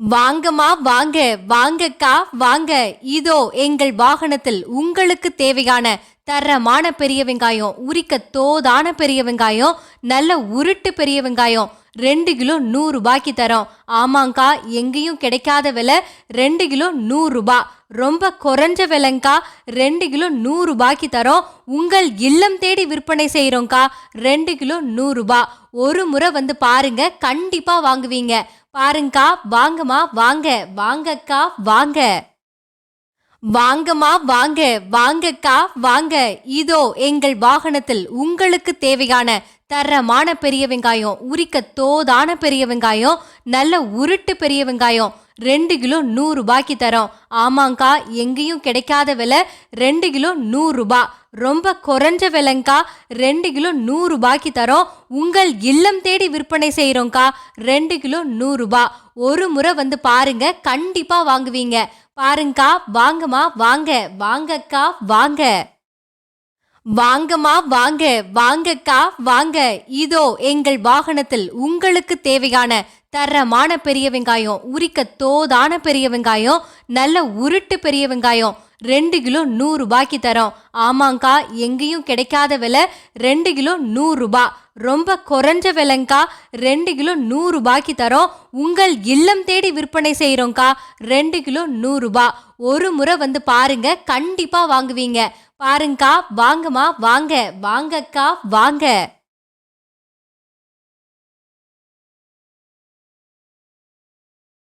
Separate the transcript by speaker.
Speaker 1: வாங்கம்மா வாங்க வாங்கக்கா வாங்க. இதோ எங்கள் வாகனத்தில் உங்களுக்கு தேவையான தரமான பெரிய வெங்காயம் உரிக்க தோதான பெரிய வெங்காயம் நல்ல உருட்டு பெரிய வெங்காயம் ரெண்டு கிலோ நூறு ரூபாய்க்கு தரோம். ஆமாங்க்கா எங்கேயும் கிடைக்காத விலை ரெண்டு கிலோ நூறுரூபா ரொம்ப குறைஞ்ச விலைங்க்கா ரெண்டு கிலோ நூறு ரூபாய்க்கு தரோம். உங்கள் இல்லம் தேடி விற்பனை செய்கிறோங்க்கா ரெண்டு கிலோ நூறுரூபா ஒரு முறை வந்து பாருங்க கண்டிப்பாக வாங்குவீங்க. பாருங்கக்கா வாங்கம்மா வாங்க வாங்கக்கா வாங்க. வாங்கம்மா வாங்க வாங்கக்கா வாங்க. இதோ எங்கள் வாகனத்தில் உங்களுக்கு தேவையான தரமான பெரிய வெங்காயம் உரிக்க தோதான பெரிய வெங்காயம் நல்ல உருட்டு பெரிய வெங்காயம் ரெண்டு கிலோ நூறு ரூபாய்க்கு தரோம். ஆமாங்க்கா எங்கேயும் கிடைக்காத விலை ரெண்டு கிலோ நூறு ரூபாய் ரொம்ப குறைஞ்ச விலைங்க்கா ரெண்டு கிலோ நூறு ரூபாய்க்கு தரோம். உங்கள் இல்லம் தேடி விற்பனை செய்கிறோங்க்கா ரெண்டு கிலோ நூறு ரூபாய் ஒரு முறை வந்து பாருங்க கண்டிப்பாக வாங்குவீங்க. பாருங்கக்கா வாங்கம்மா வாங்க வாங்கக்கா வாங்க. வாங்கம்மா வாங்க வாங்கக்கா வாங்க. இதோ எங்கள் வாகனத்தில் உங்களுக்கு தேவையான தரமான பெரிய வெங்காயம் உரிக்க தோதான பெரிய வெங்காயம் நல்ல உருட்டு பெரிய வெங்காயம் ரெண்டு கிலோ நூறுரூபாய்க்கு தரோம். ஆமாங்க்கா எங்கேயும் கிடைக்காத விலை ரெண்டு கிலோ நூறுரூபா ரொம்ப குறைஞ்ச விலைங்க்கா ரெண்டு கிலோ நூறுரூபாய்க்கு தரோம். உங்கள் இல்லம் தேடி விற்பனை செய்கிறோங்க்கா ரெண்டு கிலோ நூறுரூபா ஒரு முறை வந்து பாருங்க கண்டிப்பாக வாங்குவீங்க. பாருங்கக்கா வாங்கம்மா வாங்க வாங்கக்கா வாங்க.